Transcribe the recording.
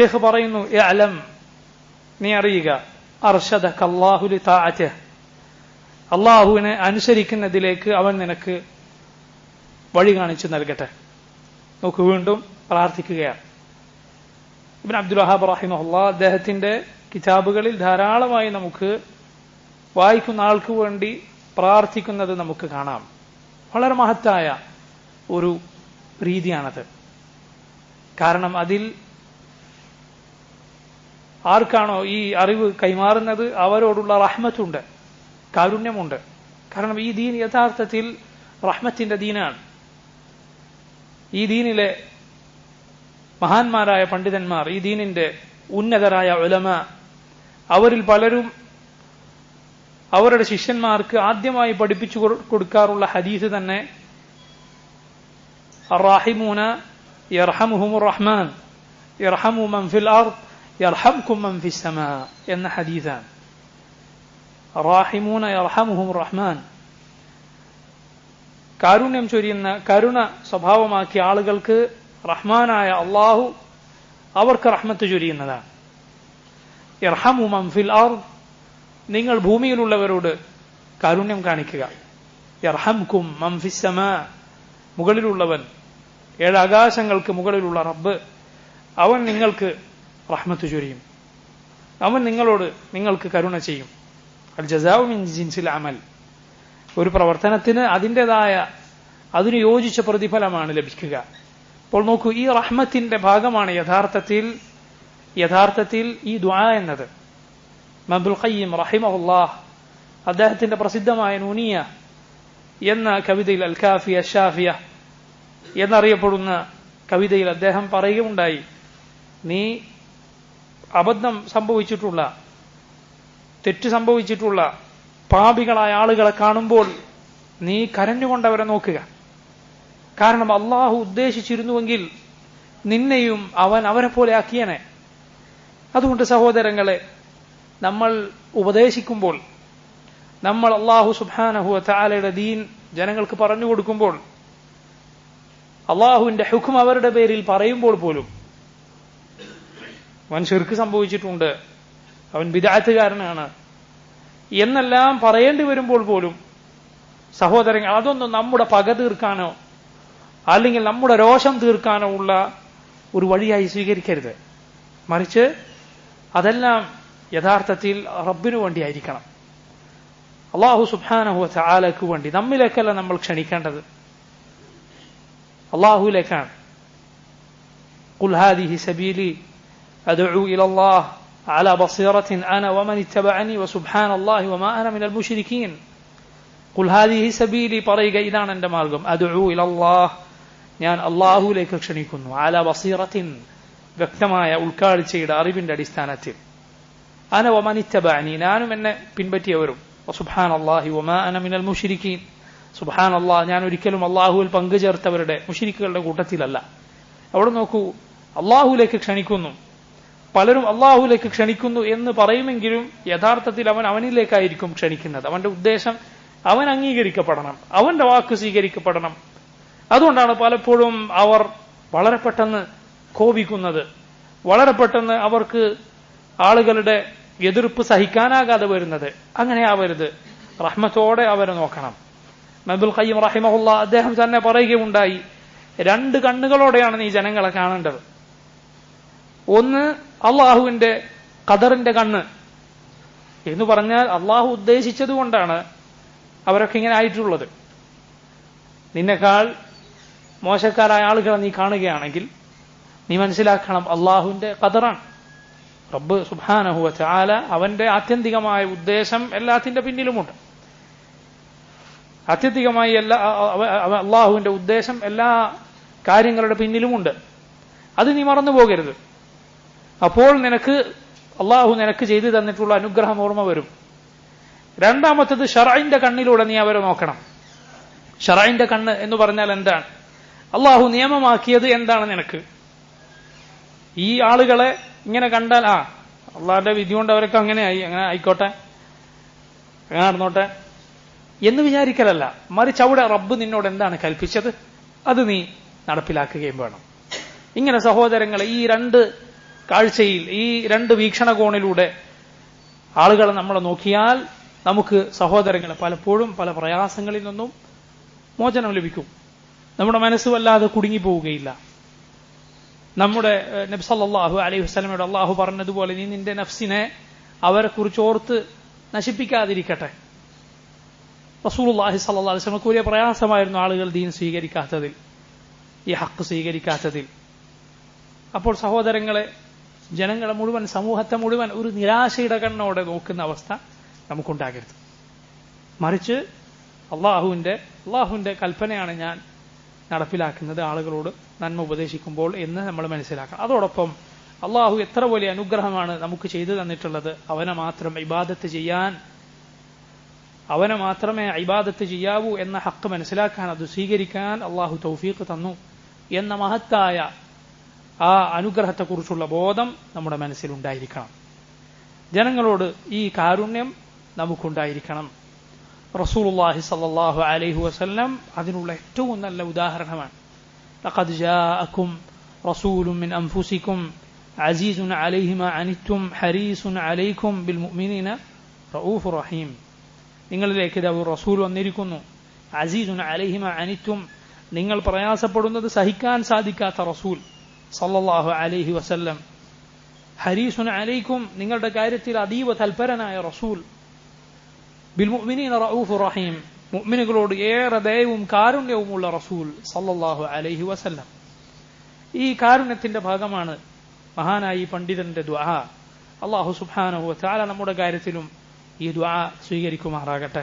ഷേഖ് പറയുന്നു അലം നീ അറിയുക അർഷദക്ക് അള്ളാഹുലി താറ്റ അള്ളാഹുവിനെ അനുസരിക്കുന്നതിലേക്ക് അവൻ നിനക്ക് വഴി കാണിച്ചു നൽകട്ടെ. നോക്ക് വീണ്ടും പ്രാർത്ഥിക്കുകയാണ്. ഇബിൻ അബ്ദുൽ വഹാബ് റഹിമഹുല്ല അദ്ദേഹത്തിന്റെ കിതാബുകളിൽ ധാരാളമായി നമുക്ക് വായിക്കുന്ന ആൾക്ക് വേണ്ടി പ്രാർത്ഥിക്കുന്നത് നമുക്ക് കാണാം. വളരെ മഹത്തായ ഒരു രീതിയാണത്. കാരണം അതിൽ ആർക്കാണോ ഈ അറിവ് കൈമാറുന്നത് അവരോടുള്ള റഹ്മത്തുണ്ട് കാരുണ്യമുണ്ട്. കാരണം ഈ ദീൻ യഥാർത്ഥത്തിൽ റഹ്മത്തിന്റെ ദീനാണ്. ഈ ദീനിലെ മഹാന്മാരായ പണ്ഡിതന്മാർ ഈ ദീനിന്റെ ഉന്നതരായ ഉലമ അവരിൽ പലരും അവരുടെ ശിഷ്യന്മാർക്ക് ആദ്യമായി പഠിപ്പിച്ചു കൊടുക്കാറുള്ള ഹദീസ് തന്നെ റാഹിമൂന യർഹമുഹുമുർ റഹ്മാൻ യർഹമു മൻ ഫിൽ അർദ് യർഹംകും മൻ ഫിസ് സമാ എന്ന ഹദീസാണ് റാഹിമൂന യർഹമുഹും റഹ്മാൻ കാരുണ്യം ചൊരിയുന്ന കരുണ സ്വഭാവമാക്കിയ ആളുകൾക്ക് റഹ്മാനായ അള്ളാഹു അവർക്ക് റഹ്മത്ത് ചൊരിയുന്നതാണ്. ഇർഹമു മംഫിൽ ആർ നിങ്ങൾ ഭൂമിയിലുള്ളവരോട് കാരുണ്യം കാണിക്കുക. ഇർഹംകും മംഫിസമ മുകളിലുള്ളവൻ ഏഴ് ആകാശങ്ങൾക്ക് മുകളിലുള്ള റബ്ബ്. അവൻ നിങ്ങൾക്ക് റഹ്മത്ത് ചൊരിയും. അവൻ നിങ്ങളോട് നിങ്ങൾക്ക് കരുണ ചെയ്യും. അൽ ജസാവ് മിൻ ജിൻസിൽ അമൽ. ഒരു പ്രവർത്തനത്തിന് അതിന്റെതായ അതിന് യോജിച്ച പ്രതിഫലമാണ് ലഭിക്കുക. അപ്പോൾ നോക്കൂ ഈ റഹ്മത്തിന്റെ ഭാഗമാണ് യഥാർത്ഥത്തിൽ യഥാർത്ഥത്തിൽ ഈ ദ്വാ എന്നത്. മബുൽ ഖയ്യം റഹിമഹുല്ലാഹ് അദ്ദേഹത്തിന്റെ പ്രസിദ്ധമായ നൂനിയ എന്ന കവിതയിൽ അൽ കാഫിയ ഷാഫിയ എന്നറിയപ്പെടുന്ന കവിതയിൽ അദ്ദേഹം പറയുകയുണ്ടായി നീ അബദ്ധം സംഭവിച്ചിട്ടുള്ള തെറ്റ് സംഭവിച്ചിട്ടുള്ള പാപികളായ ആളുകളെ കാണുമ്പോൾ നീ കരഞ്ഞുകൊണ്ടവരെ നോക്കുക. കാരണം അള്ളാഹു ഉദ്ദേശിച്ചിരുന്നുവെങ്കിൽ നിന്നെയും അവൻ അവരെ പോലെ ആക്കിയനെ. അതുകൊണ്ട് സഹോദരങ്ങളെ നമ്മൾ ഉപദേശിക്കുമ്പോൾ നമ്മൾ അള്ളാഹു സുബാനഹു താലയുടെ ദീൻ ജനങ്ങൾക്ക് പറഞ്ഞു കൊടുക്കുമ്പോൾ അള്ളാഹുവിന്റെ ഹുക്കും അവരുടെ പേരിൽ പറയുമ്പോൾ പോലും അവൻ ഷിർക്ക് സംഭവിച്ചിട്ടുണ്ട്. അവൻ വിദാത്തുകാരനാണ് എന്നെല്ലാം പറയേണ്ടി വരുമ്പോൾ പോലും സഹോദരൻ അതൊന്നും നമ്മുടെ പക തീർക്കാനോ അല്ലെങ്കിൽ നമ്മുടെ രോഷം തീർക്കാനോ ഉള്ള ഒരു വഴിയായി സ്വീകരിക്കരുത്. മറിച്ച് അതെല്ലാം യഥാർത്ഥത്തിൽ റബ്ബിനു വേണ്ടിയായിരിക്കണം. അള്ളാഹു സുബാനഹു ആലക്ക് വേണ്ടി. നമ്മിലേക്കല്ല നമ്മൾ ക്ഷണിക്കേണ്ടത്. അള്ളാഹുവിലേക്കാണ് കുൽഹാദിഹി സബീലി أدعو إلى الله على بصيرة أنا ومن اتبعني وسبحان الله وما أنا من المشركين قل هذه سبيلي പറയുക ഇതാണ് എൻ്റെ മാർഗം അദ്ഉ ഇല അല്ലാഹ് ഞാൻ അള്ളാഹുവിലേക്ക് ക്ഷണിക്കുന്നു അല ബസീറത്തിൻ വ്യക്തമായ ഉൾക്കാഴ്ചയുടെ അറിവിന്റെ അടിസ്ഥാനത്തിൽ അന ഒമനിറ്റബാനി ഞാനും എന്നെ പിൻപറ്റിയവരും സുബാൻ അള്ളാഹി ഒമാ അന മിനൽ മുഷിരിക്കീൻ സുബാൻ അള്ളാഹ് ഞാൻ ഒരിക്കലും അള്ളാഹുവിൽ പങ്കുചേർത്തവരുടെ മുഷിരിക്കുകളുടെ കൂട്ടത്തിലല്ല അവിടെ നോക്കൂ അള്ളാഹുലേക്ക് ക്ഷണിക്കുന്നു പലരും അള്ളാഹുലേക്ക് ക്ഷണിക്കുന്നു എന്ന് പറയുമെങ്കിലും യഥാർത്ഥത്തിൽ അവൻ അവനിലേക്കായിരിക്കും ക്ഷണിക്കുന്നത്. അവന്റെ ഉദ്ദേശം അവൻ അംഗീകരിക്കപ്പെടണം. അവന്റെ വാക്ക് സ്വീകരിക്കപ്പെടണം. അതുകൊണ്ടാണ് പലപ്പോഴും അവർ വളരെ പെട്ടെന്ന് കോപിക്കുന്നത്. വളരെ പെട്ടെന്ന് അവർക്ക് ആളുകളുടെ എതിർപ്പ് സഹിക്കാനാകാതെ വരുന്നത്. അങ്ങനെ ആവരുത്. റഹ്മത്തോടെ അവരെ നോക്കണം. നബുൽ ഖയ്യം റഹിമഹുല്ല അദ്ദേഹം തന്നെ പറയുകയുണ്ടായി രണ്ട് കണ്ണുകളോടെയാണ് നീ ജനങ്ങളെ കാണേണ്ടത്. ഒന്ന് അള്ളാഹുവിന്റെ ഖദറിന്റെ കണ്ണ് എന്ന് പറഞ്ഞാൽ അള്ളാഹു ഉദ്ദേശിച്ചത് കൊണ്ടാണ് അവരൊക്കെ ഇങ്ങനെ ആയിട്ടുള്ളത്. നിന്നെക്കാൾ മോശക്കാരായ ആളുകളെ നീ കാണുകയാണെങ്കിൽ നീ മനസ്സിലാക്കണം അള്ളാഹുവിന്റെ ഖദറാണ്. റബ്ബ് സുബാനഹുവ ചാല അവന്റെ ആത്യന്തികമായ ഉദ്ദേശം എല്ലാത്തിന്റെ പിന്നിലുമുണ്ട്. ആത്യന്തികമായി എല്ലാ അള്ളാഹുവിന്റെ ഉദ്ദേശം എല്ലാ കാര്യങ്ങളുടെ പിന്നിലുമുണ്ട്. അത് നീ മറന്നു പോകരുത് അപ്പോൾ നിനക്ക് അള്ളാഹു നിനക്ക് ചെയ്തു തന്നിട്ടുള്ള അനുഗ്രഹം ഓർമ്മ വരും. രണ്ടാമത്തത് ഷറായിന്റെ കണ്ണിലൂടെ നീ അവരെ നോക്കണം. ഷറായിന്റെ കണ്ണ് എന്ന് പറഞ്ഞാൽ എന്താണ്? അള്ളാഹു നിയമമാക്കിയത് എന്താണ് നിനക്ക്? ഈ ആളുകളെ ഇങ്ങനെ കണ്ടാൽ ആ അള്ളാഹിന്റെ വിധി കൊണ്ട് അവരൊക്കെ ആയി അങ്ങനെ ആയിക്കോട്ടെ അങ്ങനെ നടന്നോട്ടെ എന്ന് വിചാരിക്കലല്ല. മറിച്ച് അവിടെ റബ്ബ് നിന്നോട് എന്താണ് കൽപ്പിച്ചത്? അത് നീ നടപ്പിലാക്കുകയും വേണം. ഇങ്ങനെ സഹോദരങ്ങളെ ഈ രണ്ട് കാഴ്ചയിൽ ഈ രണ്ട് വീക്ഷണകോണിലൂടെ ആളുകളെ നമ്മളെ നോക്കിയാൽ നമുക്ക് സഹോദരങ്ങളെ പലപ്പോഴും പല പ്രയാസങ്ങളിൽ നിന്നും മോചനം ലഭിക്കും. നമ്മുടെ മനസ്സ് വല്ലാതെ കുടുങ്ങിപ്പോവുകയില്ല. നമ്മുടെ നബ്സല്ലാഹു അലൈഹി വസ്ലമയുടെ അള്ളാഹു പറഞ്ഞതുപോലെ നീ നിന്റെ നഫ്സിനെ അവരെ കുറിച്ച് ഓർത്ത് നശിപ്പിക്കാതിരിക്കട്ടെ. റസൂലുള്ളാഹി സല്ലല്ലാഹു അലൈഹി വസല്ലമക്ക് വലിയ പ്രയാസമായിരുന്നു ആളുകൾ ദീൻ സ്വീകരിക്കാത്തതിൽ ഈ ഹക്ക് സ്വീകരിക്കാത്തതിൽ. അപ്പോൾ സഹോദരങ്ങളെ ജനങ്ങളെ മുഴുവൻ സമൂഹത്തെ മുഴുവൻ ഒരു നിരാശയുടെ കണ്ണോടെ നോക്കുന്ന അവസ്ഥ നമുക്കുണ്ടാകരുത്. മറിച്ച് അള്ളാഹുവിന്റെ അള്ളാഹുവിന്റെ കൽപ്പനയാണ് ഞാൻ നടപ്പിലാക്കുന്നത് ആളുകളോട് നന്മ ഉപദേശിക്കുമ്പോൾ എന്ന് നമ്മൾ മനസ്സിലാക്കണം അതോടൊപ്പം അള്ളാഹു എത്ര വലിയ അനുഗ്രഹമാണ് നമുക്ക് ചെയ്തു തന്നിട്ടുള്ളത്. അവനെ മാത്രം ഇബാദത്ത് ചെയ്യാൻ അവനെ മാത്രമേ ഇബാദത്ത് ചെയ്യാവൂ എന്ന ഹക്ക് മനസ്സിലാക്കാൻ അത് സ്വീകരിക്കാൻ അള്ളാഹു തൗഫീഖ് തന്നു എന്ന മഹത്തായ ആ അനുഗ്രഹത്തെക്കുറിച്ചുള്ള ബോധം നമ്മുടെ മനസ്സിലുണ്ടായിരിക്കണം. ജനങ്ങളോട് ഈ കാരുണ്യം നമുക്കുണ്ടായിരിക്കണം. റസൂലുള്ളാഹി സല്ലല്ലാഹു അലൈഹി വസല്ലം അതിനുള്ള ഏറ്റവും നല്ല ഉദാഹരണമാണ്. ലഖദ് റസൂലും മിൻ അൻഫുസിക്കും അസീസുൻ അലൈഹി അനിത്തും ഹരീസുൻ അലൈഖും ബിൽ മുഅ്മിനീന റഊഫു റഹീം. നിങ്ങളിലേക്ക് ദൗ റസൂൽ വന്നിരിക്കുന്നു. അസീസുൻ അലൈഹി അനിത്തും നിങ്ങൾ പ്രയാസപ്പെടുന്നത് സഹിക്കാൻ സാധിക്കാത്ത റസൂൽ. സല്ലല്ലാഹു അലൈഹി വസല്ലം. ഹരീസുൻ അലൈക്കും നിങ്ങളുടെ കാര്യത്തിൽ അതീവ തൽപരനായ റസൂൽ. ബിൽ മുഅ്മിനീന റഊഫു റഹീം. മുഅ്മിനുകളോട് ഏറെ ദയവും കാരുണ്യവുമുള്ള റസൂൽ സല്ലല്ലാഹു അലൈഹി വസല്ലം. ഈ കാരുണ്യത്തിന്റെ ഭാഗമാണ് മഹാനായി പണ്ഡിതന്റെ ദുആ അള്ളാഹു സുബ്ഹാനഹു തആല നമ്മുടെ കാര്യത്തിലും ഈ ദ്വാ സ്വീകരിക്കുമാറാകട്ടെ.